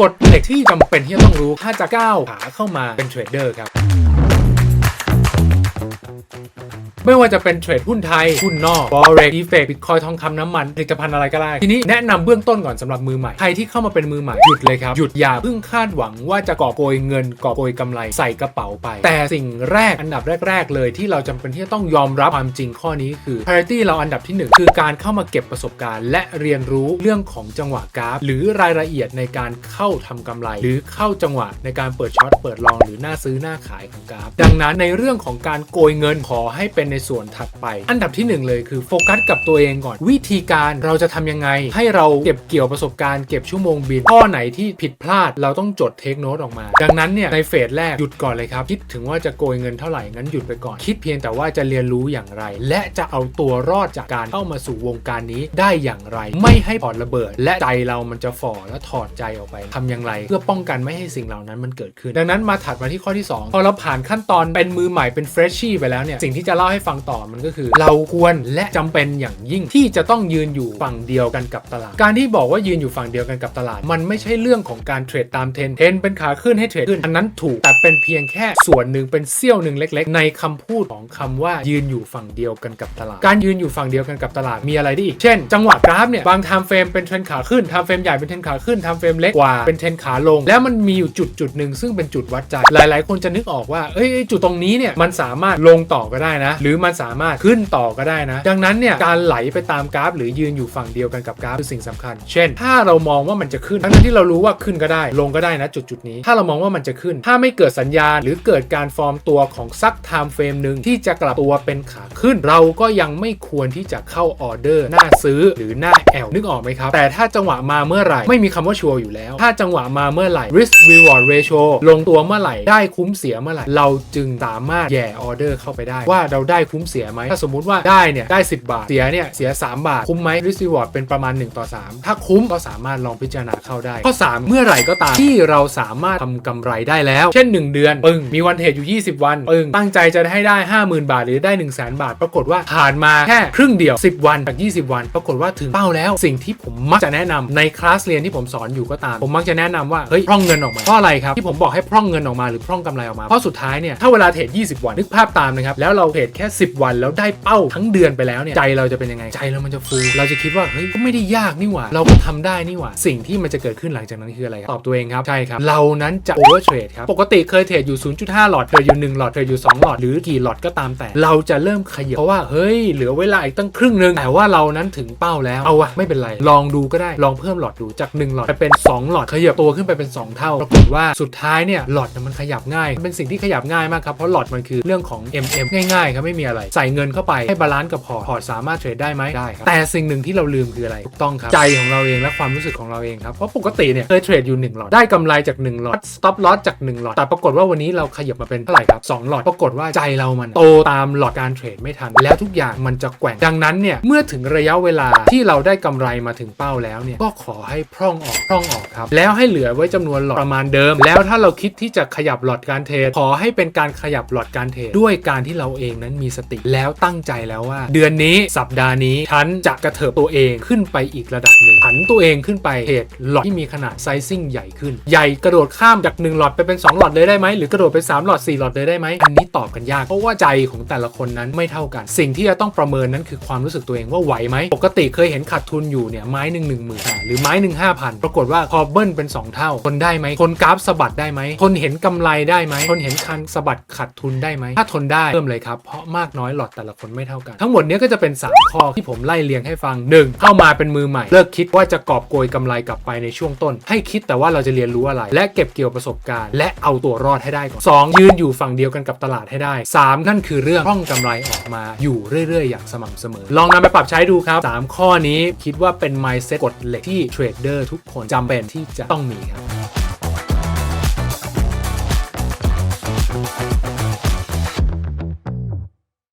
กฎเหล็กที่จำเป็นที่จะต้องรู้ถ้าจะก้าวขาเข้ามาเป็นเทรดเดอร์ครับ ไม่ว่าจะเป็นเทรดหุ้นไทย หุ้นนอก forex effect บิตคอยทองคำน้ำมันผลิตภัณฑ์อะไรก็ได้ ทีนี้แนะนำเบื้องต้นก่อนสำหรับมือใหม่ ใครที่เข้ามาเป็นมือใหม่ หยุดเลยครับ หยุดอย่าเพิ่งคาดหวังว่าจะกอบโกยเงินกอบโกยกำไรใส่กระเป๋าไป แต่สิ่งแรกอันดับแรก ๆ เลยที่เราจำเป็นที่จะต้องยอมรับความจริงข้อนี้คือ priority เราอันดับที่หนึ่งคือการเข้ามาเก็บประสบการณ์ และเรียนรู้เรื่องของจังหวะกราฟ หรือรายละเอียดในการเข้าทำกำไร หรือเข้าจังหวะในการเปิดช็อตเปิดลองหรือหน้าซื้อหน้าขายของกราฟ ดังนั้นในเรื่องของการโกยเงินขอให้เป็นในส่วนถัดไป อันดับที่หนึ่งเลยคือโฟกัสกับตัวเองก่อน วิธีการเราจะทำยังไง ให้เราเก็บเกี่ยวประสบการณ์เก็บชั่วโมงบินข้อไหนที่ผิดพลาดเราต้องจดเทคโนตออกมา ดังนั้นเนี่ยในเฟสแรกหยุดก่อนเลยครับ คิดถึงว่าจะโกยเงินเท่าไหร่งั้นหยุดไปก่อน คิดเพียงแต่ว่าจะเรียนรู้อย่างไร และจะเอาตัวรอดจากการเข้ามาสู่วงการนี้ได้อย่างไร ไม่ให้ปอดระเบิด และใจเรามันจะฝ่อและถอดใจออกไปทำอย่างไร เพื่อป้องกันไม่ให้สิ่งเหล่านั้นมันเกิดขึ้น ดังนั้นมาถัดมาที่ข้อที่ 2 พอเราผ่านขั้นตอนเป็นมือใหม่เป็นเฟรชชี่ไปแล้วเนี่ยสิ่งที่จะเล่าให้ฟังต่อมันก็คือ เราควรและจำเป็นอย่างยิ่งที่จะต้องยืนอยู่ฝั่งเดียวกันกับตลาด การที่บอกว่ายืนอยู่ฝั่งเดียวกันกับตลาด มันไม่ใช่เรื่องของการเทรดตามเทรนเทรนเป็นขาขึ้นให้เทรดขึ้นอันนั้นถูกแต่เป็นเพียงแค่ส่วนหนึ่งเป็นเสี้ยวหนึ่งเล็ก ๆ ในคำพูดของคำว่ายืนอยู่ฝั่งเดียวกันกับตลาด การยืนอยู่ฝั่งเดียวกันกับตลาดมีอะไรได้อีกเช่น จังหวะกราฟเนี่ยบางไทม์เฟรมเป็นเทรนขาขึ้นไทม์เฟรมใหญ่เป็นเทรนขาขึ้นไทม์เฟรมเล็กกว่าเป็นเทรนขาลง แล้วมันมีอยู่จุดจุดหนึ่งซึ่งเป็นจุดวัดใจหลาย ๆ คนจะนึกออกว่าเอ้ยจุดตรงนี้เนี่ยมันสามารถลงต่อก็ได้นะหรืือมันสามารถขึ้นต่อก็ได้นะ ดังนั้นเนี่ยการไหลไปตามกราฟ หรือยืนอยู่ฝั่งเดียวกันกับกราฟคือสิ่งสำคัญ เช่น ถ้าเรามองว่ามันจะขึ้น ทั้งที่เรารู้ว่าขึ้นก็ได้ ลงก็ได้นะจุดจุดนี้ ถ้าเรามองว่ามันจะขึ้น ถ้าไม่เกิดสัญญาณ หรือเกิดการฟอร์มตัวของซักไทม์เฟรมหนึ่งที่จะกลับตัวเป็นขาขึ้น เราก็ยังไม่ควรที่จะเข้าออเดอร์หน้าซื้อหรือหน้าแอลนึกออกไหมครับ แต่ถ้าจังหวะมาเมื่อไหร่ไม่มีคำว่าชัวร์อยู่แล้ว ถ้าจังหวะมาเมื่อไหร่ risk reward ratio ลงตัวเมื่อไหร่ได้คุ้มเสียเมื่อไหร่ เราจึงสามารถแย่ออเดอร์เข้าไปได้ว่าเราได้คุ้มเสียไหมถ้าสมมุติว่าได้เนี่ยได้ 10 บาท เสียเนี่ยเสีย 3 บาท คุ้มไหม risk reward เป็นประมาณ 1 ต่อ 3 ถ้าคุ้มก็สามารถลองพิจารณาเข้าได้ ข้อ 3 เมื่อไหร่ก็ตามที่เราสามารถทำกำไรได้แล้ว เช่น 1 เดือน ปึ้งมีวันเทรดอยู่ 20 วันปึ้งตั้งใจจะให้ได้ 50,000 บาท หรือได้ 1 0 0 0 0 0 บาท ปรากฏว่าผ่านมาแค่ครึ่งเดียว 10 วันจาก 20 วัน ปรากฏว่าถึงเป้าแล้ว สิ่งที่ผมมักจะแนะนำในคลาสเรียนที่ผมสอนอยู่ก็ตาม ผมมักจะแนะนำว่าเฮ้ยพร่องเงินออกมาเพราะอะไรครับที่ผมบอกให้พร่องเงินออกมาหรือพร่องกำไรออกมาเพราะสุดท้ายเนี่ยถ้าเวลาเทรด20 วันนึกภาพตามนะครับแล้วเราเทรดแค่10 วันแล้วได้เป้าทั้งเดือนไปแล้วเนี่ยใจเราจะเป็นยังไงใจเรามันจะฟูเราจะคิดว่าเฮ้ยก็ไม่ได้ยากนี่หว่า เราก็ทำได้นี่หว่า สิ่งที่มันจะเกิดขึ้นหลังจากนั้นคืออะไรครับตอบตัวเองครับใช่ครับเรานั้นจะโอเวอร์เทรดครับปกติเคยเทรดอยู่ 0.5 หลอดเทรดอยู่ 1 หลอดเทรดอยู่ 2 หลอดหรือกี่หลอดก็ตามแต่ เราจะเริ่มขยับเพราะว่าเฮ้ยเหลือเวลาอีกตั้งครึ่งนึงแต่ว่าเรานั้นถึงเป้าแล้วเอาวะไม่เป็นไร ลองดูก็ได้ลองเพิ่มหลอดดูจาก 1 หลอดไปเป็น 2 หลอดขยับตัวขึ้นไปเป็น 2 เท่าปรากฏว่าสุดท้ายเนี่ยหลอดมันขยับง่าย เป็นสิ่งที่ขยับง่ายมากครับเพราะหลอดมันคือเรื่องของ MM ง่ายๆครับไม่มีอะไร ใส่เงินเข้าไปให้บาลานซ์กับพอร์ตพอร์ตสามารถเทรดได้ไหมได้ครับแต่สิ่งหนึ่งที่เราลืมคืออะไรถูกต้องครับใจของเราเองและความรู้สึกของเราเองครับเพราะปกติเนี่ยเคยเทรดอยู่1หลอดได้กำไรจาก1หลอด stop loss จาก1หลอดแต่ปรากฏว่าวันนี้เราขยับมาเป็นเท่าไหร่ครับ2หลอดปรากฏว่าใจเรามันโตตามหลอดการเทรดไม่ทัน แล้วทุกอย่างมันจะแกว่งดังนั้นเนี่ยเมื่อถึงระยะเวลาที่เราได้กำไรมาถึงเป้าแล้วเนี่ยก็ขอให้พร่องออกพร่องออกครับแล้วให้เหลือไว้จำนวนหลอดประมาณเดิม แล้วถ้าเราคิดที่จะขยับหลอดการเทรดขอให้เป็นการขยับหลอดการเทรดด้วยการที่เราเองนั้นมีสติแล้วตั้งใจแล้วว่า เดือนนี้สัปดาห์นี้ฉันจะกระเถิบตัวเองขึ้นไปอีกระดับหนึ่งผันตัวเองขึ้นไปเทรดหลอดที่มีขนาดไซซิ่งใหญ่ขึ้น ใหญ่กระโดดข้ามจาก 1 หลอดไปเป็น 2 หลอดเลยได้ไหมหรือกระโดดไป 3 หลอด 4 หลอดเลยได้ไหมอันนี้ตอบกันยากเพราะว่าใจของแต่ละคนนั้นไม่เท่ากัน สิ่งที่จะต้องประเมินนั้นคือความรู้สึกตัวเองว่าไหวไหมปกติเคยเห็นขาดทุนอยู่เนี่ยไม้หนึ่งหนึ่งหมื่นหรือไม้หนึ่งห้าพันปรากฏว่าพอเบิ้ลเป็น 2 เท่าทนได้ไหมทนกราฟสะบัดได้ไหมทนเห็นกำไรได้ไหมทนเห็นคันสะบัดขาดทุนได้ไหมถ้าทนได้เพิ่มเลยครับเพราะมากน้อยหลอดแต่ละคนไม่เท่ากัน ทั้งหมดนี้ก็จะเป็น 3 ข้อที่ผมไล่เรียงให้ฟัง 1. เข้ามาเป็นมือใหม่ เลิกคิดว่าจะกอบโกยกำไรกลับไปในช่วงต้น ให้คิดแต่ว่าเราจะเรียนรู้อะไร และเก็บเกี่ยวประสบการณ์ และเอาตัวรอดให้ได้ก่อน 2. ยืนอยู่ฝั่งเดียวกันกับตลาดให้ได้ 3. นั่นคือเรื่องร่องกำไรออกมาอยู่เรื่อย ๆ อย่างสม่ำเสมอ ลองนำไปปรับใช้ดูครับ 3 ข้อนี้คิดว่าเป็น mindset กฎเหล็กที่เทรดเดอร์ทุกคนจำเป็นที่จะต้องมีครับ